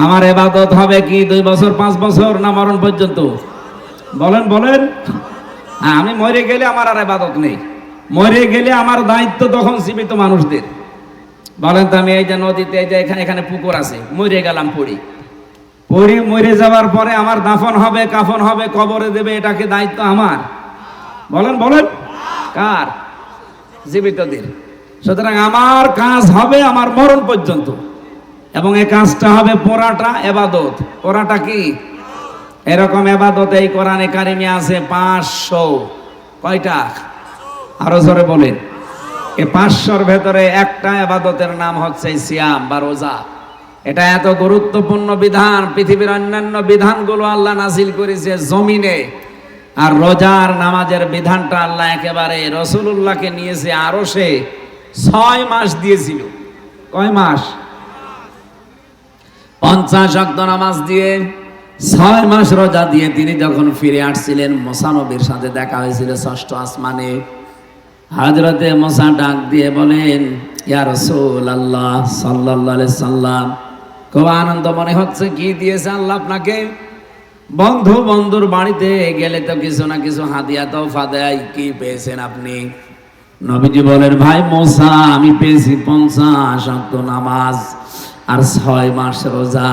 আমার এবাদত হবে কি দুই বছর পাঁচ বছর না মরণ পর্যন্ত? বলেন বলেন। হ্যাঁ, আমি মরে গেলে আমার আর এবাদত নেই। মরে গেলে আমার দায়িত্ব তখন জীবিত মানুষদের। বলেন তো আমি এই যে নদীতে এই যে এখানে এখানে পুকুর আছে মরে গেলাম পড়ি। পড়ি মরে যাওয়ার পরে আমার দাফন হবে কাফন হবে কবরে দেবে এটাকে দায়িত্ব আমার? বলেন বলেন। কার? জীবিতদের। সুতরাং আমার কাজ হবে আমার মরণ পর্যন্ত। এবং এই কাজটা হবে পোড়াটা এবাদত। পোড়াটা কি? এরকম এবাদত এই কোরআনে কারিমে আছে পাঁচশো। কয়টা? আরও জোরে বলেন। এই পাঁচশোর ভেতরে একটা এবাদতের নাম হচ্ছে সিয়াম বা রোজা। এটা এত গুরুত্বপূর্ণ বিধান, পৃথিবীর অন্যান্য বিধানগুলো আল্লাহ নাজিল করেছে জমিনে। আর রোজার নামাজের বিধানটা আল্লাহ একেবারে রসুল্লাহকে নিয়েছে আরও সে ছয় মাস দিয়েছিল। কয় মাস? পঞ্চাশ অক্ত নামাজ দিয়ে ছয় মাস রোজা দিয়ে তিনি যখন ফিরে আসছিলেন মোসানবীর সাথে দেখা হয়েছিল ষষ্ঠ আসমানে। হাজরতে মোসা ডাক দিয়ে বলেন, ইয়া রসুল আল্লাহ সাল্লাহ সাল্লাম, খুব আনন্দ মনে হচ্ছে, কি দিয়েছে আল্লাহ আপনাকে? বন্ধু বন্ধুর বাড়িতে গেলে তো কিছু না কিছু হাতিয়া তোফা দেয়, কি পেয়েছেন আপনি? নবীজি বলেন, ভাই মোসা, আমি পেয়েছি পঞ্চাশ নামাজ। আর ছয় মাস রোজা।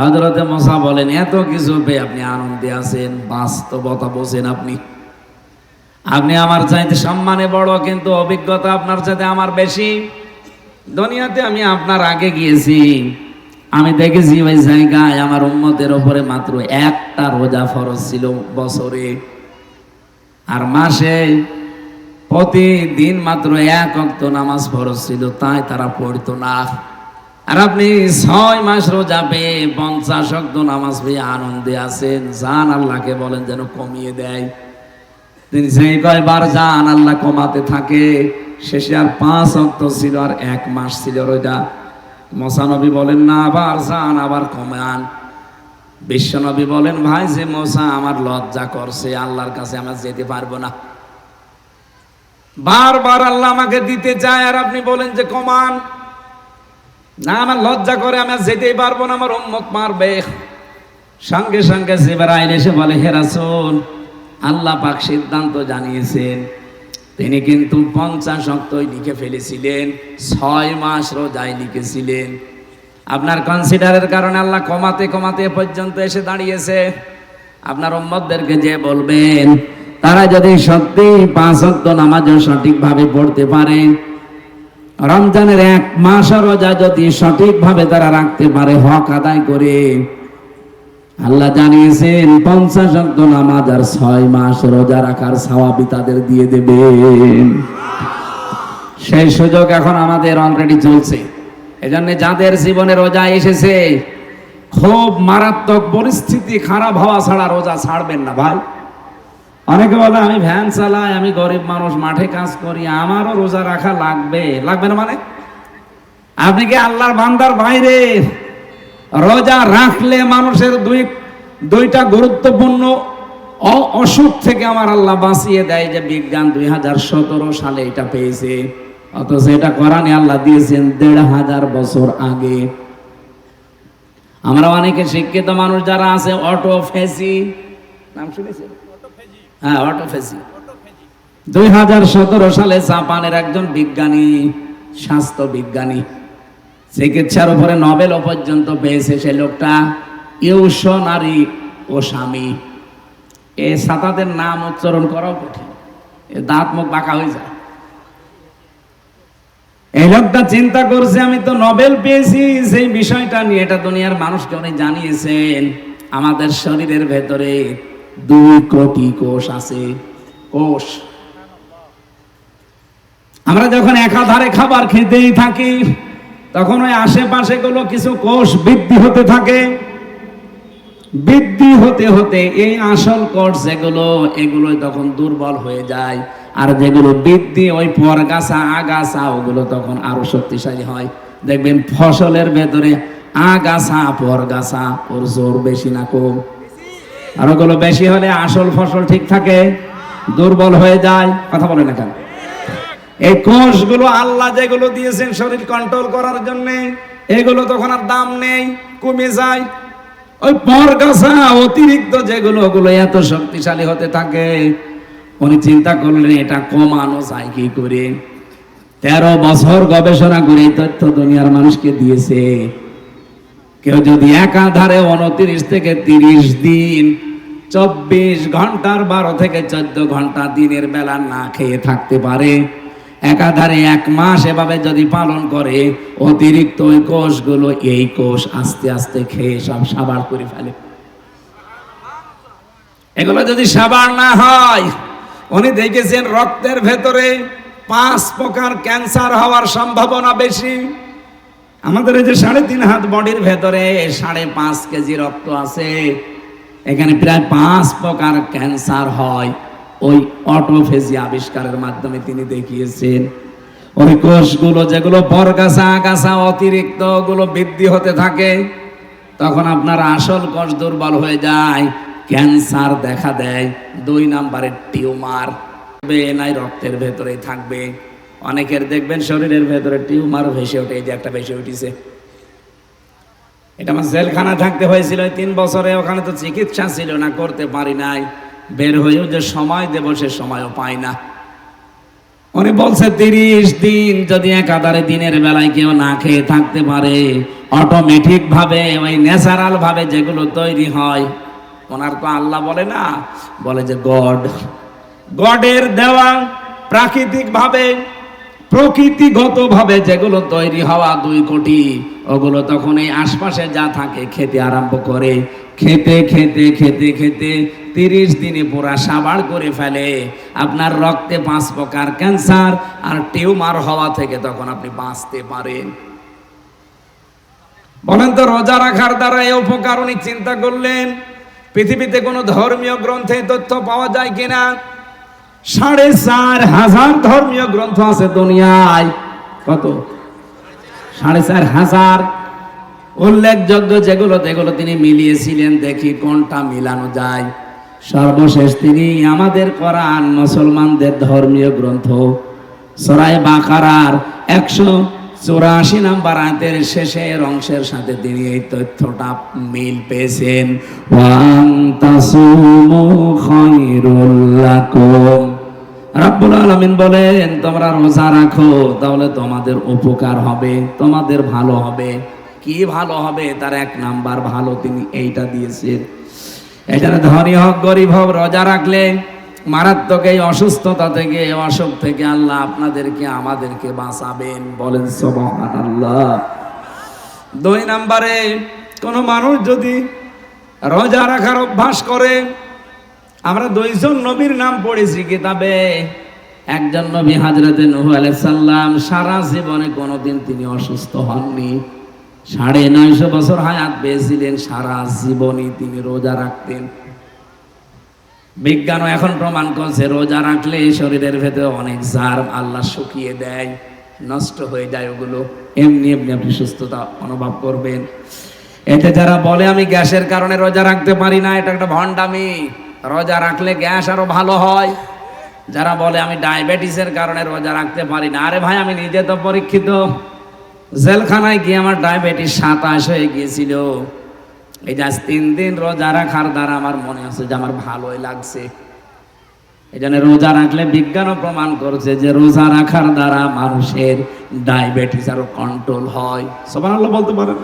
হজরতে মশা বলেন, এত কিছু পেয়ে আপনি আনন্দে আছেন, বাস্তবতা বোঝেন আপনি। আপনি আমার চাইতে সম্মানে বড়, কিন্তু অভিজ্ঞতা আপনার চাইতে আমার বেশি। দুনিয়াতে আমি আপনার আগে গিয়েছি। আমি দেখেছি ওই জায়গায় আমার উম্মতের ওপরে মাত্র একটা রোজা ফরজ ছিল বছরে। আর মাসে প্রতিদিন মাত্র এক অক্ত নামাজ ফরজ ছিল, তাই তারা পড়তো না। আর আপনি ছয় মাস রোজা পেয়ে পঞ্চাশ অক্ত নামাজ পেয়ে আনন্দে আছেন জান আল্লাহকে বলেন যেন কমিয়ে দেয়। তিনি সেই কয়বার যান, আল্লাহ কমাতে থাকে। শেষে আর পাঁচ অক্ত ছিল আর এক মাস ছিল রোজা। মশানবী বলেন, না, আবার যান, আবার কমান। বিশ্বনবী বলেন, ভাই, যে মশা আমার লজ্জা করছে, আল্লাহর কাছে আমরা যেতে পারব না। বারবার আল্লাহ আমাকে দিতে চায় আর আপনি বলেন যে কমান। না, আমার লজ্জা করে আমি যেতেই পারব না, আমার উম্মত মারবে। সঙ্গে সঙ্গে জিবরাইল এসে বলে হেরাসুন আল্লাহ পাক সিদ্ধান্ত জানিয়েছেন, তিনি কিন্তু পঞ্চাশ অক্তই লিখে ফেলেছিলেন, ছয় মাস রোজায় লিখেছিলেন। আপনার কনসিডারের কারণে আল্লাহ কমাতে কমাতে পর্যন্ত এসে দাঁড়িয়েছে। আপনার উম্মতদেরকে যে বলবেন, তারা যদি সত্যি পাঁচ অক্ত নামাজও সঠিকভাবে পড়তে পারে রমজানের এক মাস রোজা যদি সঠিকভাবে তারা রাখতে পারে, হক আদায় করে। আল্লাহ জানিয়েছেন, পঞ্চাশ অক্ট নামাজ আর ছয় মাস রোজা রাখার সওয়াবি তাদের দিয়ে দেবেন সেই সুযোগ এখন আমাদের অলরেডি চলছে। এজন্য যাদের জীবনে রোজা এসেছে, খুব মারাত্মক পরিস্থিতি খারাপ হওয়া ছাড়া রোজা ছাড়বেন না ভাই। অনেকে বলে, আমি ভ্যান চালাই, আমি গরিব মানুষ, মাঠে কাজ করি, আমারও রোজা রাখা লাগবে। লাগবে না মানে? আপনি কি আল্লাহর বান্দার বাইরে রোজা রাখলে মানুষের দুই, দুইটা গুরুত্বপূর্ণ অসুখ থেকে আমার আল্লাহ বাঁচিয়ে দেয় যে বিজ্ঞান দুই হাজার সতেরো সালে এটা পেয়েছে। অথচ এটা কোরআনে আল্লাহ দিয়েছেন দেড় হাজার বছর আগে। আমরা অনেকে শিক্ষিত মানুষ যারা আছে, অটোফেসি। নাম শুনেছেন? হ্যাঁ অটোফেসি দুই হাজার সতেরো সালে জাপানের একজন বিজ্ঞানী, স্বাস্থ্য বিজ্ঞানী, চিকিৎসার উপরে নোবেল পর্যন্ত পেয়েছে সে লোকটা। ইউশনারি ও স্বামী এ সাতাদের নাম উচ্চারণ করাও কঠিন। এ দাঁত মুখ বাঁকা হয়ে যায়। এই লোকটা চিন্তা করছে, আমি তো নোবেল পেয়েছি, সেই বিষয়টা নিয়ে। এটা দুনিয়ার মানুষকে উনি জানিয়েছেন। আমাদের শরীরের ভেতরে দুই কোটি কোষ আছে। কোষ। আমরা যখন একাধারে খাবার খেতেই থাকি, তখন ওই আশেপাশে গুলো কিছু কোষ বৃদ্ধি হতে থাকে। বৃদ্ধি হতে হতে এই আসল কোষ যেগুলো এগুলো তখন দুর্বল হয়ে যায়। আর যেগুলো বৃদ্ধি, ওই পরগাছা, আগাছা, ওগুলো তখন আরও শক্তিশালী হয়। দেখবেন ফসলের ভেতরে আগাছা, পরগাছা, ওর জোর বেশি না কম। আর ওগুলো বেশি হলে আসল ফসল ঠিক থাকে, দুর্বল হয়ে যায়, কথা বলে না কেন? এই কোষগুলো আল্লাহ যেগুলো দিয়েছেন শরীর কন্ট্রোল করার জন্য, এগুলো তখন আর দাম নেই, কমে যায়। ওই পরগাছা অতিরিক্ত যেগুলো, ওগুলো এত শক্তিশালী হতে থাকে, উনি চিন্তা করলেন, এটা কমানো যায় কি করে? তেরো বছর গবেষণা করে তথ্য দুনিয়ার মানুষকে দিয়েছে। কেউ যদি একাধারে উনত্রিশ থেকে তিরিশ দিন, চব্বিশ ঘণ্টার বারো থেকে চোদ্দ ঘণ্টা দিনের বেলা না খেয়ে থাকতে পারে, একাধারে এক মাস এভাবে যদি পালন করে, অতিরিক্ত ওই কোষগুলো এই কোষ আস্তে আস্তে খেয়ে সব সাবার করে ফেলে। এগুলো যদি সাবার না হয়, উনি দেখেছেন রক্তের ভেতরে পাঁচ প্রকার ক্যান্সার হওয়ার সম্ভাবনা বেশি। আমাদের যে সাড়ে তিন হাত বডির ভেতরে সাড়ে পাঁচ কেজি রক্ত আছে, এখানে প্রায় পাঁচ প্রকার ক্যান্সার হয়। ওই অটোফেজি আবিষ্কারের মাধ্যমে তিনি দেখিয়েছেন। ওই কোষগুলো যেগুলো বরগাছা আগাছা অতিরিক্তগুলো বৃদ্ধি হতে থাকে, তখন আপনার আসল কোষ দুর্বল হয়ে যায়, ক্যান্সার দেখা দেয়। দুই নাম্বারের টিউমার নাই রক্তের ভেতরেই থাকবে। অনেকের দেখবেন শরীরের ভেতরে টিউমার ভেসে ওঠে, এই যে একটা ভেসে উঠেছে। এটা আমার জেলখানা থাকতে হয়েছিল তিন বছরে ওখানে তো চিকিৎসা ছিল না, করতে পারি নাই। বের হয়েও যে সময় দেবো, সে সময়ও পাই না। উনি বলছে, তিরিশ দিন যদি একাধারে দিনের বেলায় কেউ না খেয়ে থাকতে পারে অটোমেটিক ভাবে ওই ন্যাচারাল ভাবে যেগুলো তৈরি হয়, ওনার তো আল্লাহ বলে না, বলে যে গড। গডের দেওয়া প্রাকৃতিক ভাবে প্রকৃতিগত ভাবে যেগুলো তৈরি হওয়া দুই কোটি, ওগুলো তখন এই আশপাশে যা থাকে খেতে আরম্ভ করে। খেতে খেতে খেতে খেতে তিরিশ দিনে পুরা সাবাড় করে ফেলে। আপনার রক্তে পাঁচ প্রকার ক্যান্সার আর টিউমার হওয়া থেকে তখন আপনি বাঁচতে পারেন। বলেন তো, রোজা রাখার দ্বারা এই উপকার উনি চিন্তা করলেন? পৃথিবীতে কোনো ধর্মীয় গ্রন্থে তথ্য পাওয়া যায় কিনা? সাড়ে চার হাজার ধর্মীয় গ্রন্থ আছে দুনিয়ায়। কত? সাড়ে চার হাজার। উল্লেখযোগ্য যেগুলো যেগুলো তিনি মিলিয়েছিলেন দেখি কোনটা মিলানো যায়। সর্বশেষ তিনি আমাদের কোরআন মুসলমানদের ধর্মীয় গ্রন্থ। সরাই বাকারার একশো চৌরাশি নাম্বার আয়াতের শেষের অংশের সাথে তিনি এই তথ্যটা মিল পেয়েছেন। তাসুমু রাব্বুল আলামিন বলেন, তোমরা রোজা রাখো, তাহলে তোমাদের উপকার হবে, তোমাদের ভালো হবে। কি ভালো হবে? তার এক নাম্বার ভালো তিনি এইটা দিয়েছেন। এখানে ধনী হোক, গরিব হোক, রোজা রাখলে মারাত্মক এই অসুস্থতা থেকে অসুখ থেকে আল্লাহ আপনাদেরকে, আমাদেরকে বাঁচাবেন বলেন আল্লাহ দুই নাম্বারে, কোনো মানুষ যদি রোজা রাখার অভ্যাস করে আমরা দুইজন নবীর নাম পড়েছি কিতাবে। একজন নবী হাজরতে নুহু আলাইসাল্লাম সারা জীবনে কোনোদিন তিনি অসুস্থ হননি। সাড়ে নয়শো বছর হায়াত পেয়েছিলেন, সারা জীবনই তিনি রোজা রাখতেন। বিজ্ঞানও এখন প্রমাণ করছে, রোজা রাখলে শরীরের ভেতরে অনেক জার্ম আল্লাহ শুকিয়ে দেয়, নষ্ট হয়ে যায় ওগুলো। এমনি এমনি আপনি সুস্থতা অনুভব করবেন। এতে যারা বলে, আমি গ্যাসের কারণে রোজা রাখতে পারি না, এটা একটা ভণ্ডামি। রোজা রাখলে গ্যাস আরও ভালো হয়। যারা বলে আমি ডায়াবেটিসের কারণে রোজা রাখতে পারি না, আরে ভাই আমি নিজে তো পরীক্ষিত। জেলখানায় গিয়ে আমার ডায়াবেটিস সাতাশ হয়ে গিয়েছিল। এই যে তিন দিন রোজা রাখার দ্বারা আমার মনে হচ্ছে যে আমার ভালোই লাগছে। এই জন্য রোজা রাখলে বিজ্ঞানও প্রমাণ করছে যে রোজা রাখার দ্বারা মানুষের ডায়াবেটিস আরও কন্ট্রোল হয়। সবার বলতে পারেন।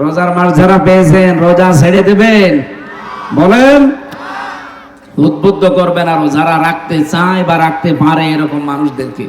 রোজার মাস যারা পেয়েছেন, রোজা ছেড়ে দেবেন। বলেন। উদ্বুদ্ধ করবেন আরও যারা রাখতে চায় বা রাখতে পারে এরকম মানুষদেরকে।